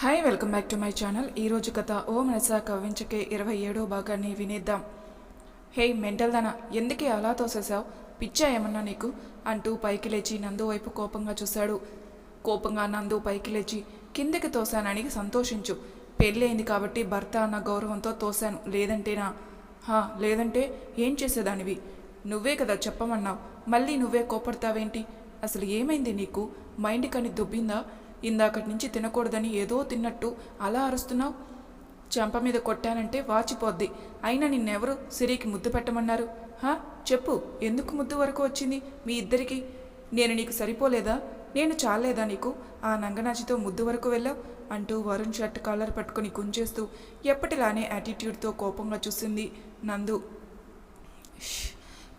Hi welcome back to my channel ఈరోజు కథ ఓ మనసా కవించకే ఇరవై ఏడో భాగాన్ని వినేద్దాం. హే మెంటల్ దానా ఎందుకే అలా తోసేసావు పిచ్చా ఏమన్నా నీకు? అంటూ పైకి లేచి నందు వైపు కోపంగా చూశాడు. కోపంగా నందు పైకి లేచి కిందకి తోశానని సంతోషించు. పెళ్ళయింది కాబట్టి భర్త అన్న గౌరవంతో తోశాను. లేదంటేనా? హా లేదంటే ఏం చేసేదానివి? నువ్వే కదా చెప్పమన్నావు. మళ్ళీ నువ్వే కోపడతావేంటి? అసలు ఏమైంది నీకు? మైండ్ కని దుబ్బిందా? ఇందాకటి నుంచి తినకూడదని ఏదో తిన్నట్టు అలా అరుస్తున్నావు? చెంప మీద కొట్టానంటే వాచిపోద్ది. అయినా నిన్నెవరు సిరికి ముద్దు పెట్టమన్నారు? హా? చెప్పు ఎందుకు ముద్దు వరకు వచ్చింది మీ ఇద్దరికి? నేను నీకు సరిపోలేదా? నేను చాలేదా నీకు? ఆ నంగనాచితో ముద్దు వరకు వెళ్ళావు? అంటూ వరుణ్ షర్ట్ కాలర్ పట్టుకొని గుంజేస్తూ ఎప్పటిలానే యాటిట్యూడ్తో కోపంగా చూసింది నందు.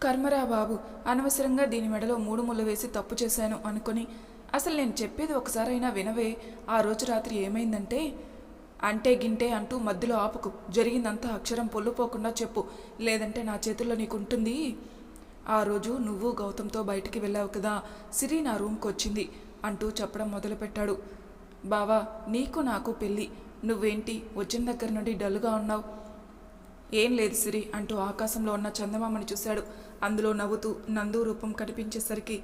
కర్మరా బాబు అనవసరంగా దీని మెడలో మూడు ముళ్ళు వేసి తప్పు చేశాను అనుకొని అసలు నేను చెప్పేది ఒకసారైనా వినవే. ఆ రోజు రాత్రి ఏమైందంటే అంటే గింటే అంటూ మధ్యలో ఆపుకు. జరిగిందంతా అక్షరం పొల్లుపోకుండా చెప్పు. లేదంటే నా చేతుల్లో నీకుంటుంది ఆ రోజు నువ్వు గౌతమ్తో బయటికి వెళ్ళావు కదా. సిరి నా రూమ్కి వచ్చింది అంటూ చెప్పడం మొదలుపెట్టాడు. బావా నీకు నాకు పెళ్ళి. నువ్వేంటి? వచ్చిన దగ్గర నుండి డల్గా ఉన్నావు. ఏం లేదు సిరి అంటూ ఆకాశంలో ఉన్న చందమామని చూశాడు. అందులో నవ్వుతూ నందు రూపం కనిపించేసరికి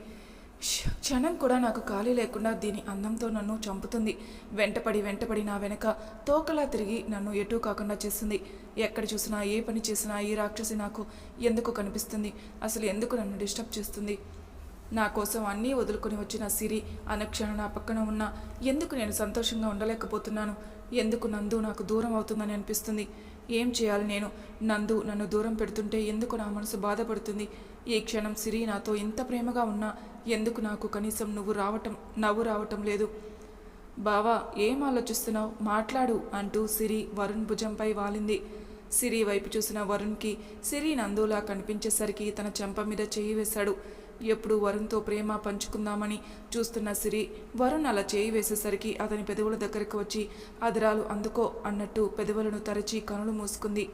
క్షణం కూడా నాకు ఖాళీ లేకుండా దీని అందంతో నన్ను చంపుతుంది. వెంటపడి వెంటపడి నా వెనక తోకలా తిరిగి నన్ను ఎటూ కాకుండా చేస్తుంది. ఎక్కడ చూసినా ఏ పని చేసినా ఈ రాక్షసి నాకు ఎందుకు కనిపిస్తుంది? అసలు ఎందుకు నన్ను డిస్టర్బ్ చేస్తుంది? నా కోసం అన్నీ వదులుకొని వచ్చిన సిరి అనుక్షణం నా పక్కన ఉన్న ఎందుకు నేను సంతోషంగా ఉండలేకపోతున్నాను? ఎందుకు నందు నాకు దూరం అవుతుందని అనిపిస్తుంది? ఏం చేయాలి నేను? నందు నన్ను దూరం పెడుతుంటే ఎందుకు నా మనసు బాధపడుతుంది? ఈ క్షణం సిరి నాతో ఇంత ప్రేమగా ఉన్నా ఎందుకు నాకు కనీసం నువ్వు రావటం నవ్వు రావటం లేదు? బావా ఏం ఆలోచిస్తున్నావు? మాట్లాడు అంటూ సిరి వరుణ్ భుజంపై వాలింది. సిరి వైపు చూసిన వరుణ్కి సిరి నందులా కనిపించేసరికి తన చెంప మీద చేయి వేశాడు. ఎప్పుడు వరుణ్తో ప్రేమ పంచుకుందామని చూస్తున్న సిరి వరుణ్ అలా చేయి వేసేసరికి అతని పెదవుల దగ్గరకు వచ్చి అదరాలు అందుకో అన్నట్టు పెదవులను తరచి కనులు మూసుకుంది.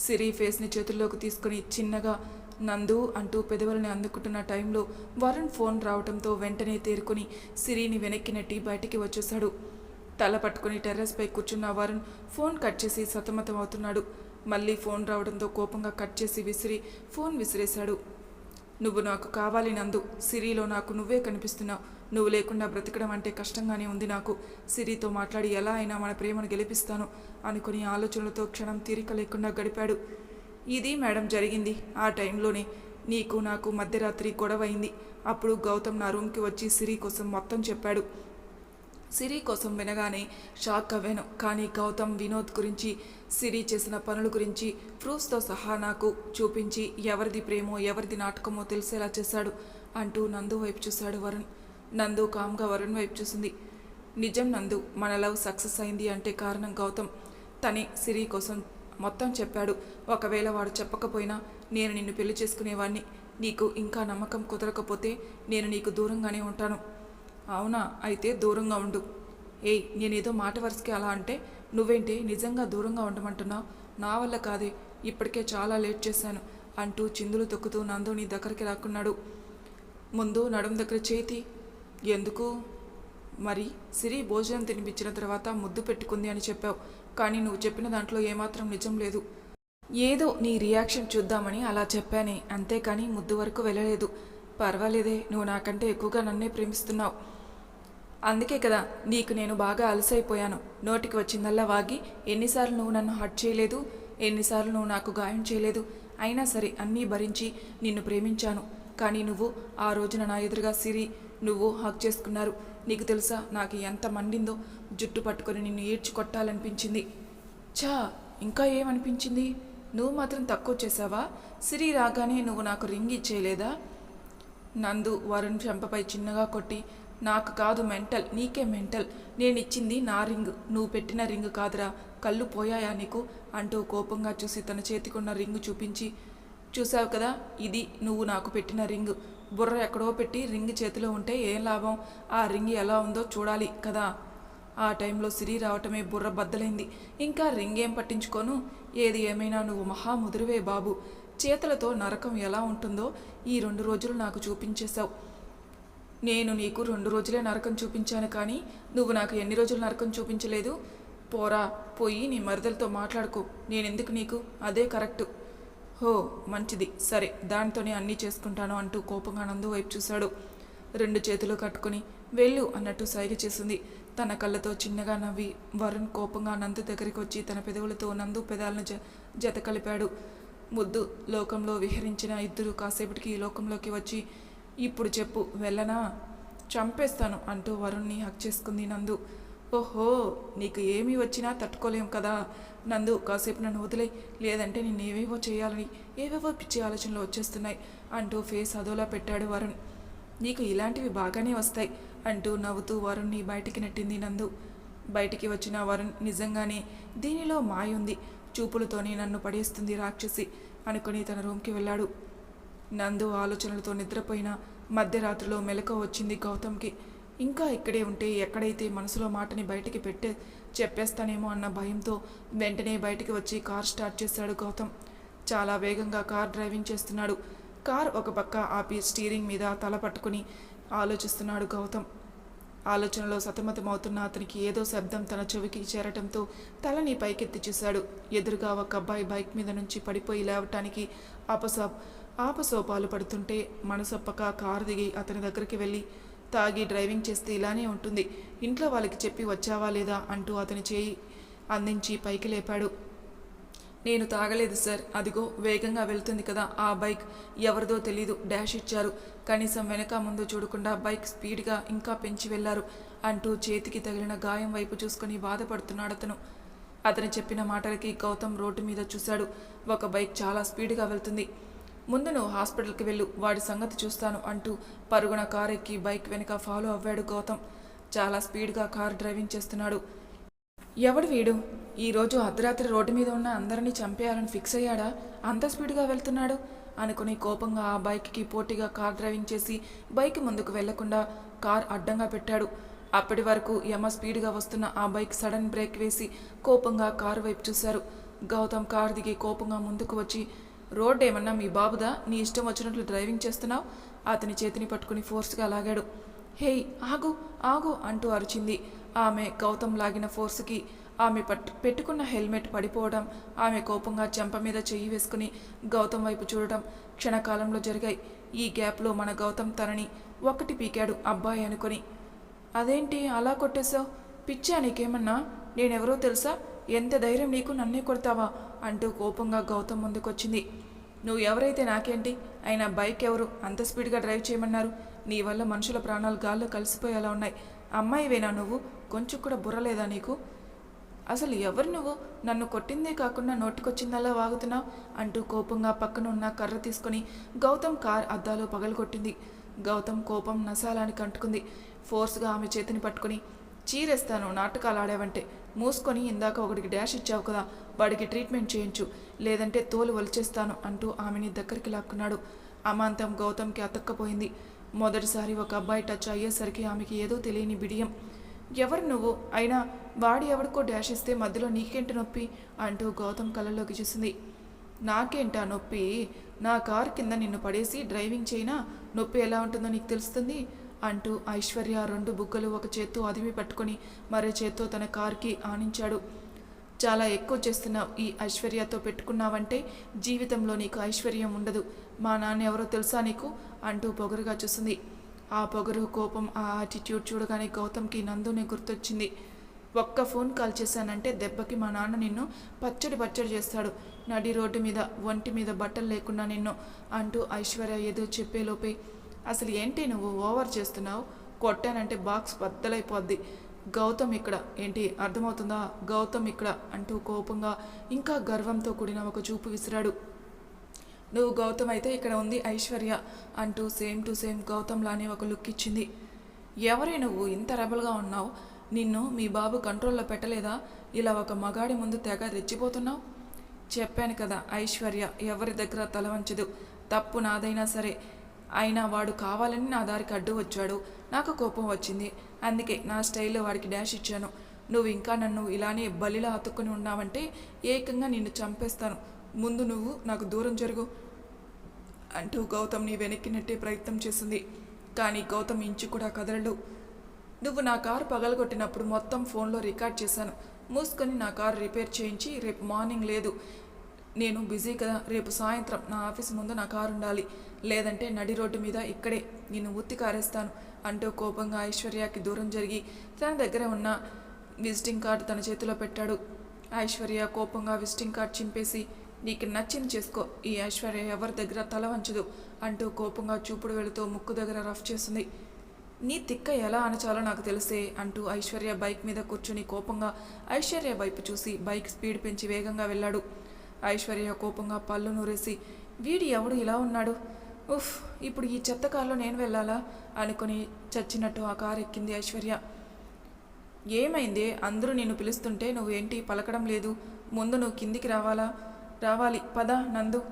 సిరి ఫేస్ని చేతుల్లోకి తీసుకుని చిన్నగా నందు అంటూ పెదవులని అందుకుంటున్న టైంలో వరుణ్ ఫోన్ రావడంతో వెంటనే తేరుకుని సిరిని వెనక్కి నెట్టి బయటికి వచ్చేశాడు. తల పట్టుకుని టెర్రస్పై కూర్చున్న వరుణ్ ఫోన్ కట్ చేసి సతమతం అవుతున్నాడు. మళ్ళీ ఫోన్ రావడంతో కోపంగా కట్ చేసి విసిరి ఫోన్ విసిరేశాడు. నువ్వు నాకు కావాలి నందు. సిరిలో నాకు నువ్వే కనిపిస్తున్నావు నువ్వు లేకుండా బ్రతకడం అంటే కష్టంగానే ఉంది నాకు. సిరితో మాట్లాడి ఎలా అయినా మన ప్రేమను గెలిపిస్తాను అనుకుని ఆలోచనలతో క్షణం తీరిక లేకుండా గడిపాడు. ఇది మేడం జరిగింది. ఆ టైంలోనే నీకు నాకు మధ్యరాత్రి గొడవ అయింది అప్పుడు గౌతమ్ నా రూమ్కి వచ్చి సిరి కోసం మొత్తం చెప్పాడు. సిరి కోసం వినగానే షాక్ అవ్వాను. కానీ గౌతమ్ వినోద్ గురించి సిరి చేసిన పనుల గురించి ప్రూఫ్స్తో సహా నాకు చూపించి ఎవరిది ప్రేమో ఎవరిది నాటకమో తెలిసేలా చేశాడు అంటూ నందు వైపు చూశాడు వరుణ్. నందు కామ్గా వరుణ్ వైపు చూసింది. నిజం నందు మన లవ్ సక్సెస్ అయింది అంటే కారణం గౌతమ్. తనే సిరి కోసం మొత్తం చెప్పాడు. ఒకవేళ వాడు చెప్పకపోయినా నేను నిన్ను పెళ్ళి చేసుకునేవాణ్ణి. నీకు ఇంకా నమ్మకం కుదరకపోతే నేను నీకు దూరంగానే ఉంటాను. అవునా? అయితే దూరంగా ఉండు. ఏయ్ నేనేదో మాట వరుసకి అలా అంటే నువ్వేంటి నిజంగా దూరంగా ఉండమంటున్నావు? నా వల్ల కాదే. ఇప్పటికే చాలా లేట్ చేశాను అంటూ చిందులు తొక్కుతూ నందు నీ దగ్గరికి రాకున్నాడు ముందు నడుం దగ్గర చేతి ఎందుకు? మరి సిరి భోజనం తినిపించిన తర్వాత ముద్దు పెట్టుకుంది అని చెప్పావు. కానీ నువ్వు చెప్పిన దాంట్లో ఏమాత్రం నిజం లేదు. ఏదో నీ రియాక్షన్ చూద్దామని అలా చెప్పానే అంతేకాని ముద్దు వరకు వెళ్ళలేదు. పర్వాలేదే నువ్వు నాకంటే ఎక్కువగా నన్నే ప్రేమిస్తున్నావు. అందుకే కదా నీకు నేను బాగా అలసైపోయాను. నోటికి వచ్చిందల్లా వాగి ఎన్నిసార్లు నువ్వు నన్ను హట్ చేయలేదు ఎన్నిసార్లు నువ్వు నాకు గాయం చేయలేదు. అయినా సరే అన్నీ భరించి నిన్ను ప్రేమించాను. కానీ నువ్వు ఆ రోజున నా ఎదురుగా సిరి నువ్వు హక్ చేసుకున్నారు. నీకు తెలుసా నాకు ఎంత మండిందో? జుట్టు పట్టుకొని నిన్ను ఈడ్చి కొట్టాలనిపించింది. చా ఇంకా ఏమనిపించింది? నువ్వు మాత్రం తక్కువ చేసావా సిరి రాగానే నువ్వు నాకు రింగ్ ఇచ్చేయలేదా? నందు వరుణ్ చెంపపై చిన్నగా కొట్టి నాకు కాదు మెంటల్ నీకే మెంటల్. నేను ఇచ్చింది నా రింగ్ నువ్వు పెట్టిన రింగ్ కాదురా. కళ్ళు పోయాయా నీకు? అంటూ కోపంగా చూసి తన చేతికున్న రింగ్ చూపించి చూసావు కదా ఇది నువ్వు నాకు పెట్టిన రింగ్. బుర్ర ఎక్కడో పెట్టి రింగ్ చేతిలో ఉంటే ఏం లాభం? ఆ రింగ్ ఎలా ఉందో చూడాలి కదా. ఆ టైంలో సిరి రావటమే బుర్ర బద్దలైంది. ఇంకా రింగ్ ఏం పట్టించుకోను? ఏది ఏమైనా నువ్వు మహాముదురువే బాబు. చేతులతో నరకం ఎలా ఉంటుందో ఈ రెండు రోజులు నాకు చూపించేశావు. నేను నీకు రెండు రోజులే నరకం చూపించాను కానీ నువ్వు నాకు ఎన్ని రోజులు నరకం చూపించలేదు? పోరా పోయి నీ మరదలతో మాట్లాడుకో. నేనెందుకు నీకు? అదే కరెక్టు. హో మంచిది. సరే దానితోనే అన్నీ చేసుకుంటాను అంటూ కోపంగా నందు వైపు చూశాడు. రెండు చేతులు కట్టుకుని వెళ్ళు అన్నట్టు సైగ చేసింది. తన కళ్ళతో చిన్నగా నవ్వి వరుణ్ కోపంగా నందు దగ్గరికి వచ్చి తన పెదవులతో నందు పెదాలను జ జత కలిపాడు. ముద్దు లోకంలో విహరించిన ఇద్దరు కాసేపటికి ఈ లోకంలోకి వచ్చి ఇప్పుడు చెప్పు వెళ్ళనా? చంపేస్తాను అంటూ వరుణ్ణి హక్ చేసుకుంది నందు. ఓహో నీకు ఏమీ వచ్చినా తట్టుకోలేం కదా. నందు కాసేపు నన్ను వదిలే లేదంటే నిన్ను ఏవేవో చేయాలని ఏవేవో పిచ్చి ఆలోచనలు వచ్చేస్తున్నాయి అంటూ ఫేస్ అదోలా పెట్టాడు వరుణ్. నీకు ఇలాంటివి బాగానే వస్తాయి అంటూ నవ్వుతూ వరుణ్ని బయటికి నెట్టింది నందు. బయటికి వచ్చిన వరుణ్ నిజంగానే దీనిలో మాయ ఉంది. చూపులతోనే నన్ను పడేస్తుంది రాక్షసి అనుకుని తన రూమ్కి వెళ్ళాడు. నందు ఆలోచనలతో నిద్రపోయిన మధ్యరాత్రిలో మెలకు వచ్చింది గౌతమ్కి. ఇంకా ఇక్కడే ఉంటే ఎక్కడైతే మనసులో మాటని బయటికి పెట్టే చెప్పేస్తానేమో అన్న భయంతో వెంటనే బయటికి వచ్చి కార్ స్టార్ట్ చేశాడు గౌతమ్. చాలా వేగంగా కార్ డ్రైవింగ్ చేస్తున్నాడు. కార్ ఒక పక్క ఆపి స్టీరింగ్ మీద తల పట్టుకుని ఆలోచిస్తున్నాడు గౌతమ్. ఆలోచనలో సతమతమవుతున్న అతనికి ఏదో శబ్దం తన చెవికి చేరటంతో తలని పైకెత్తి చూశాడు. ఎదురుగా ఒక అబ్బాయి బైక్ మీద నుంచి పడిపోయి లేవటానికి ఆపసో ఆపసోపాలు పడుతుంటే మనసొప్పక కారు దిగి అతని దగ్గరికి వెళ్ళి తాగి డ్రైవింగ్ చేస్తే ఇలానే ఉంటుంది. ఇంట్లో వాళ్ళకి చెప్పి వచ్చావా లేదా అంటూ అతని చేయి అందించి పైకి లేపాడు. నేను తాగలేదు సార్. అదిగో వేగంగా వెళ్తుంది కదా. ఆ బైక్ ఎవరిదో తెలీదు. డాష్ ఇచ్చారు. కనీసం వెనక ముందు చూడకుండా బైక్ స్పీడ్గా ఇంకా పెంచి వెళ్ళారు అంటూ చేతికి తగిలిన గాయం వైపు చూసుకుని బాధపడుతున్నాడు అతను. అతను చెప్పిన మాటలకి గౌతమ్ రోడ్డు మీద చూశాడు. ఒక బైక్ చాలా స్పీడ్గా వెళ్తుంది. ముందు నువ్వు హాస్పిటల్కి వెళ్ళు వాడి సంగతి చూస్తాను అంటూ పరుగున కారు ఎక్కి బైక్ వెనక ఫాలో అవ్వాడు గౌతమ్. చాలా స్పీడ్గా కారు డ్రైవింగ్ చేస్తున్నాడు. ఎవడు వీడు? ఈరోజు అర్ధరాత్రి రోడ్డు మీద ఉన్న అందరినీ చంపేయాలని ఫిక్స్ అయ్యాడా? అంత స్పీడ్గా వెళ్తున్నాడు? అనుకుని కోపంగా ఆ బైక్కి పోటీగా కార్ డ్రైవింగ్ చేసి బైక్ ముందుకు వెళ్ళకుండా కార్ అడ్డంగా పెట్టాడు. అప్పటి వరకు యమ స్పీడ్గా వస్తున్న ఆ బైక్ సడన్ బ్రేక్ వేసి కోపంగా కారు వైపు చూశారు. గౌతమ్ కార్ దిగి కోపంగా ముందుకు వచ్చి రోడ్ ఏమన్నా మీ బాబుదా? నీ ఇష్టం వచ్చినట్లు డ్రైవింగ్ చేస్తున్నావు? అతని చేతిని పట్టుకుని ఫోర్స్గా లాగాడు. హేయ్ ఆగు ఆగు అంటూ అరిచింది. ఆమె గౌతమ్ లాగిన ఫోర్స్కి. ఆమె పట్టు పెట్టుకున్న హెల్మెట్ పడిపోవడం ఆమె కోపంగా చెంప మీద చెయ్యి వేసుకుని గౌతమ్ వైపు చూడటం క్షణకాలంలో జరిగాయి. ఈ గ్యాప్లో మన గౌతమ్ తనని ఒక్కటి పీకాడు అబ్బాయి అనుకొని. అదేంటి అలా కొట్టేశావు? పిచ్చా నీకేమన్నా? నేనెవరో తెలుసా? ఎంత ధైర్యం నీకు నన్నే కొడతావా? అంటూ కోపంగా గౌతమ్ ముందుకొచ్చింది. నువ్వు ఎవరైతే నాకేంటి అయినా బైక్ ఎవరు అంత స్పీడ్గా డ్రైవ్ చేయమన్నారు. నీ వల్ల మనుషుల ప్రాణాలు గాల్లో కలిసిపోయేలా ఉన్నాయి. అమ్మాయివేనా నువ్వు? కొంచెం కూడా బుర్రలేదా నీకు? అసలు ఎవరు నువ్వు? నన్ను కొట్టిందే కాకుండా నోటికొచ్చిందల్లా వాగుతున్నావు? అంటూ కోపంగా పక్కన ఉన్న కర్ర తీసుకొని గౌతమ్ కార్ అద్దాలు పగలగొట్టింది. గౌతమ్ కోపం నశాలానికి అంటుకుంది. ఫోర్స్గా ఆమె చేతిని పట్టుకుని చీరేస్తాను నాటకాలు ఆడావంటే మూసుకొని ఇందాక ఒకడికి డాష్ ఇచ్చావు కదా వాడికి ట్రీట్మెంట్ చేయించు లేదంటే తోలు వలిచేస్తాను అంటూ ఆమెని దగ్గరికి లాక్కున్నాడు. అమాంతం గౌతమ్కి అతక్కపోయింది. మొదటిసారి ఒక అబ్బాయి టచ్ అయ్యేసరికి ఆమెకి ఏదో తెలియని బిడియం. ఎవరు నువ్వు? అయినా వాడి ఎవరికో డాష్ ఇస్తే మధ్యలో నీకేంటి నొప్పి? అంటూ గౌతమ్ కళ్ళలోకి చూసింది. నాకేంటా నొప్పి? నా కార్ కింద నిన్ను పడేసి డ్రైవింగ్ చేయినా? నొప్పి ఎలా ఉంటుందో నీకు తెలుస్తుంది? అంటూ ఐశ్వర్య రెండు బుగ్గలు ఒక చేత్తో అదిమి పట్టుకొని మరో చేత్తో తన కార్కి ఆనించాడు. చాలా ఎక్కువ చేస్తున్నావు ఈ ఐశ్వర్యతో పెట్టుకున్నావంటే జీవితంలో నీకు ఐశ్వర్యం ఉండదు. మా నాన్న ఎవరో తెలుసా నీకు? అంటూ పొగరుగా చూసింది. ఆ పొగరు కోపం ఆ యాటిట్యూడ్ చూడగానే గౌతమ్కి నందుని గుర్తొచ్చింది. ఒక్క ఫోన్ కాల్ చేశానంటే దెబ్బకి మా నాన్న నిన్ను పచ్చడి పచ్చడి చేస్తాడు. నడి రోడ్డు మీద ఒంటి మీద బట్టలు లేకుండా నిన్ను అంటూ ఐశ్వర్య ఏదో చెప్పేలోపే అసలు ఏంటి నువ్వు ఓవర్ చేస్తున్నావు? కొట్టానంటే బాక్స్ బద్దలైపోద్ది. గౌతమ్ ఇక్కడ. ఏంటి? అర్థమవుతుందా? గౌతమ్ ఇక్కడ అంటూ కోపంగా ఇంకా గర్వంతో కూడిన ఒక చూపు విసిరాడు. నువ్వు గౌతమ్ అయితే ఇక్కడ ఉంది ఐశ్వర్య అంటూ సేమ్ టు సేమ్ గౌతమ్ లానే ఒక లుక్ ఇచ్చింది. ఎవరే నువ్వు? ఇంత రెబల్గా ఉన్నావు. నిన్ను మీ బాబు కంట్రోల్లో పెట్టలేదా? ఇలా ఒక మగాడి ముందు తెగ రెచ్చిపోతున్నావు? చెప్పాను కదా ఐశ్వర్య ఎవరి దగ్గర తల వంచదు. తప్పు నాదైనా సరే. అయినా వాడు కావాలని నా దారికి అడ్డు వచ్చాడు. నాకు కోపం వచ్చింది. అందుకే నా స్టైల్లో వాడికి డాష్ ఇచ్చాను. నువ్వు ఇంకా నన్ను ఇలానే బలిలా అతుక్కుని ఉన్నావంటే ఏకంగా నిన్ను చంపేస్తాను. ముందు నువ్వు నాకు దూరం జరుగు అంటూ గౌతమ్ని వెనక్కి నెట్టే ప్రయత్నం చేసింది. కానీ గౌతమ్ ఇంచు కూడా కదలడు. నువ్వు నా కారు పగలగొట్టినప్పుడు మొత్తం ఫోన్లో రికార్డ్ చేశాను. మూసుకొని నా కారు రిపేర్ చేయించి రేపు మార్నింగ్ లేదు. నేను బిజీ కదా రేపు సాయంత్రం నా ఆఫీస్ ముందు నా కారు ఉండాలి. లేదంటే నడి రోడ్డు మీద ఇక్కడే నేను ఉత్తి కారేస్తాను అంటూ కోపంగా ఐశ్వర్యకి దూరం జరిగి తన దగ్గర ఉన్న విజిటింగ్ కార్డు తన చేతిలో పెట్టాడు. ఐశ్వర్య కోపంగా విజిటింగ్ కార్డు చింపేసి నీకు నచ్చింది చేసుకో ఈ ఐశ్వర్య ఎవరి దగ్గర తల వంచదు అంటూ కోపంగా చూపుడు వెళుతూ ముక్కు దగ్గర రఫ్ చేస్తుంది. నీ తిక్క ఎలా అనచాలో నాకు తెలిసే అంటూ ఐశ్వర్య బైక్ మీద కూర్చుని కోపంగా ఐశ్వర్య వైపు చూసి బైక్ స్పీడ్ పెంచి వేగంగా వెళ్ళాడు. ఐశ్వర్య కోపంగా పళ్ళు నూరేసి వీడి ఎవడు ఇలా ఉన్నాడు? ఉఫ్ ఇప్పుడు ఈ చెత్త కారులో నేను వెళ్ళాలా? అనుకుని చచ్చినట్టు ఆ కారు ఎక్కింది ఐశ్వర్య. ఏమైంది? అందరూ నిన్ను పిలుస్తుంటే నువ్వేంటి? పలకడం లేదు. ముందు నువ్వు కిందికి రావాలా? రావాలి. పద నందు.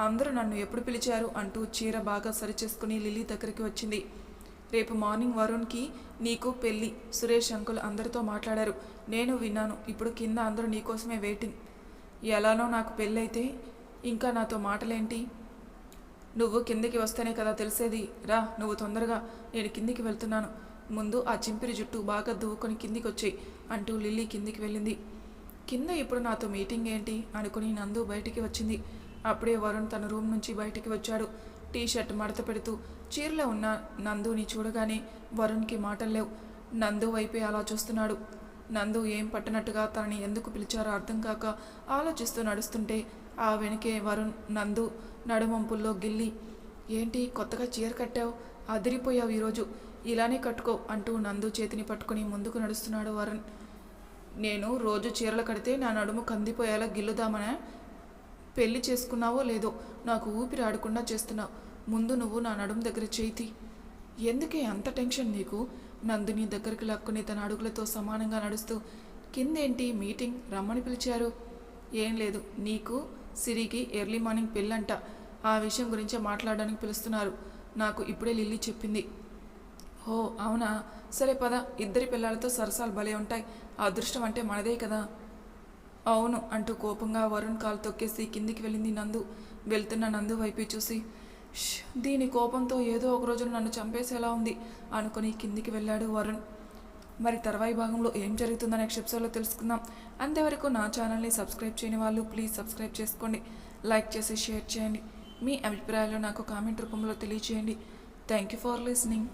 అందరూ నన్ను ఎప్పుడు పిలిచారు అంటూ చీర బాగా సరిచేసుకుని లిల్లీ దగ్గరికి వచ్చింది. రేపు మార్నింగ్ వరుణ్కి నీకు పెళ్ళి. సురేష్ అంకుల్ అందరితో మాట్లాడారు. నేను విన్నాను. ఇప్పుడు కింద అందరూ నీకోసమే వెయిటింగ్. ఎలానో నాకు పెళ్ళైతే ఇంకా నాతో మాటలేంటి? నువ్వు కిందికి వస్తేనే కదా తెలిసేది. రా నువ్వు తొందరగా నేను కిందికి వెళ్తున్నాను. ముందు ఆ చింపిరి జుట్టు బాగా దువ్వుకొని కిందికి వచ్చాయి అంటూ లిల్లీ కిందికి వెళ్ళింది. కింద ఇప్పుడు నాతో మీటింగ్ ఏంటి? అనుకుని నందు బయటికి వచ్చింది. అప్పుడే వరుణ్ తన రూమ్ నుంచి బయటికి వచ్చాడు. టీ షర్ట్ మడత పెడుతూ చీరలో ఉన్న నందుని చూడగానే వరుణ్కి మాటలు లేవు. నందు వైపే అలా చూస్తున్నాడు. నందు ఏం పట్టనట్టుగా తనని ఎందుకు పిలిచారో అర్థం కాక ఆలోచిస్తూ నడుస్తుంటే ఆ వెనకే వరుణ్ నందు నడుమంపుల్లో గిల్లి ఏంటి కొత్తగా చీర కట్టావు? అదిరిపోయావు ఈరోజు. ఇలానే కట్టుకో అంటూ నందు చేతిని పట్టుకుని ముందుకు నడుస్తున్నాడు వరుణ్. నేను రోజు చీరలు కడితే నా నడుము కందిపోయేలా గిల్లుదామనే? పెళ్ళి చేసుకున్నావో లేదో? నాకు ఊపిరి ఆడకుండా చేస్తున్నావు. ముందు నువ్వు నా నడుము దగ్గర చేతి ఎందుకే అంత టెన్షన్ నీకు? నందిని దగ్గరికి లక్కుని తన అడుగులతో సమానంగా నడుస్తూ కిందేంటి మీటింగ్? రమ్మని పిలిచారు. ఏం లేదు నీకు సిరికి ఎర్లీ మార్నింగ్ పెళ్ళంట. ఆ విషయం గురించే మాట్లాడడానికి పిలుస్తున్నారు. నాకు ఇప్పుడే లిల్లీ చెప్పింది. ఓ అవునా? సరే పద ఇద్దరి పిల్లలతో సరసాలు భలే ఉంటాయి. ఆ అదృష్టం అంటే మనదే కదా. అవును అంటూ కోపంగా వరుణ్ కాలు తొక్కేసి కిందికి వెళ్ళింది నందు. వెళ్తున్న నందు వైపు చూసి దీని కోపంతో ఏదో ఒక రోజు నన్ను చంపేసేలా ఉంది అనుకుని కిందికి వెళ్ళాడు వరుణ్. మరి తర్వాయి భాగంలో ఏం జరుగుతుందో నెక్స్ట్ ఎపిసోడ్లో తెలుసుకుందాం. అంతవరకు నా ఛానల్ని సబ్స్క్రైబ్ చేయని వాళ్ళు ప్లీజ్ సబ్స్క్రైబ్ చేసుకోండి. లైక్ చేసి షేర్ చేయండి. మీ అభిప్రాయాలు నాకు కామెంట్ రూపంలో తెలియచేయండి. Thank you for listening.